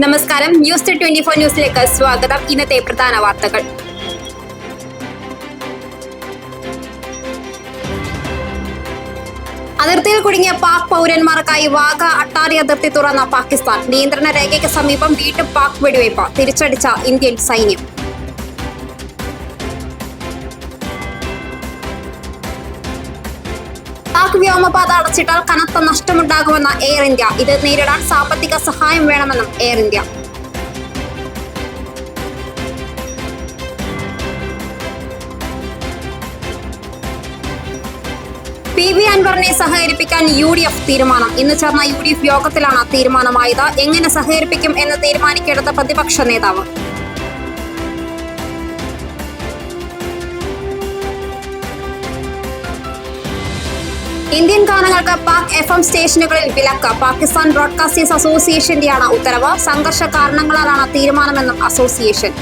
നമസ്കാരം. News twenty four ന്യൂസിലേക്ക് സ്വാഗതം. ഇന്നത്തെ പ്രധാന വാർത്തകൾ. അതിർത്തിയിൽ കുടുങ്ങിയ പാക് പൗരന്മാർക്കായി വാഗ അട്ടാരി അതിർത്തി തുറന്ന പാകിസ്ഥാൻ. നിയന്ത്രണ രേഖയ്ക്ക് സമീപം വീണ്ടും പാക് വെടിവയ്പ്. തിരിച്ചടിച്ച ഇന്ത്യൻ സൈന്യം. പാക് വ്യോമപാത അടച്ചിട്ടാൽ കനത്ത നഷ്ടമുണ്ടാകുമെന്ന എയർ ഇന്ത്യ ഇത് നേരിടാൻ സാമ്പത്തിക സഹായം വേണമെന്നും എയർ ഇന്ത്യ പി വി അൻവറിനെ സഹകരിപ്പിക്കാൻ യു ഡി എഫ് തീരുമാനം. ഇന്ന് ചേർന്ന യു ഡി എഫ് യോഗത്തിലാണ് തീരുമാനമായത്. എങ്ങനെ സഹകരിപ്പിക്കും എന്ന് തീരുമാനിക്കേണ്ടത് പ്രതിപക്ഷ നേതാവ്. ഇന്ത്യൻ ഗാനങ്ങൾക്ക് പാക് എഫ് എം സ്റ്റേഷനുകളിൽ വിലക്ക്. പാകിസ്ഥാൻ ബ്രോഡ്കാസ്റ്റേഴ്സ് അസോസിയേഷന്റെയാണ് ഉത്തരവ്. സംഘർഷ കാരണങ്ങളാലാണ് തീരുമാനമെന്നും അസോസിയേഷൻ.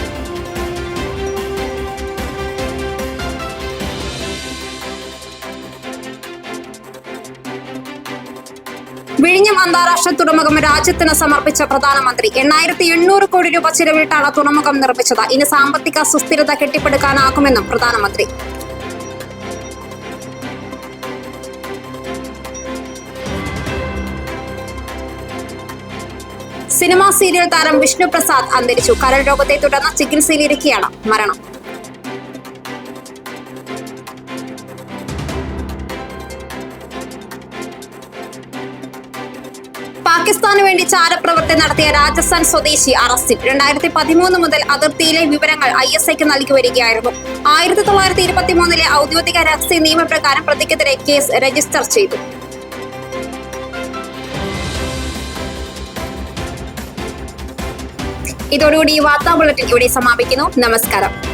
വിഴിഞ്ഞം അന്താരാഷ്ട്ര തുറമുഖം രാജ്യത്തിന് സമർപ്പിച്ച പ്രധാനമന്ത്രി. എണ്ണായിരത്തി എണ്ണൂറ് കോടി രൂപ ചിലവിട്ടാണ് തുറമുഖം നിർമ്മിച്ചത്. ഇനി സാമ്പത്തിക സുസ്ഥിരത കെട്ടിപ്പടുക്കാനാകുമെന്നും പ്രധാനമന്ത്രി. സിനിമാ സീരിയൽ താരം വിഷ്ണു പ്രസാദ് അന്തരിച്ചു. കരൾ രോഗത്തെ തുടർന്ന് ചികിത്സയിലിരിക്കെയാണ് മരണം. പാകിസ്ഥാന് വേണ്ടി ചാരപ്രവർത്തി നടത്തിയ രാജസ്ഥാൻ സ്വദേശി അറസ്റ്റിൽ രണ്ടായിരത്തി പതിമൂന്ന് മുതൽ അതിർത്തിയിലെ വിവരങ്ങൾ ഐ എസ് ഐക്ക് നൽകി വരികയായിരുന്നു. ആയിരത്തി തൊള്ളായിരത്തി ഇരുപത്തി മൂന്നിലെ ഔദ്യോഗിക രഹസ്യ നിയമപ്രകാരം പ്രതിക്കെതിരെ കേസ് രജിസ്റ്റർ ചെയ്തു. ഇതോടുകൂടി ഈ വാർത്താ ബുള്ളറ്റിൻ ഇവിടെ സമാപിക്കുന്നു. നമസ്കാരം.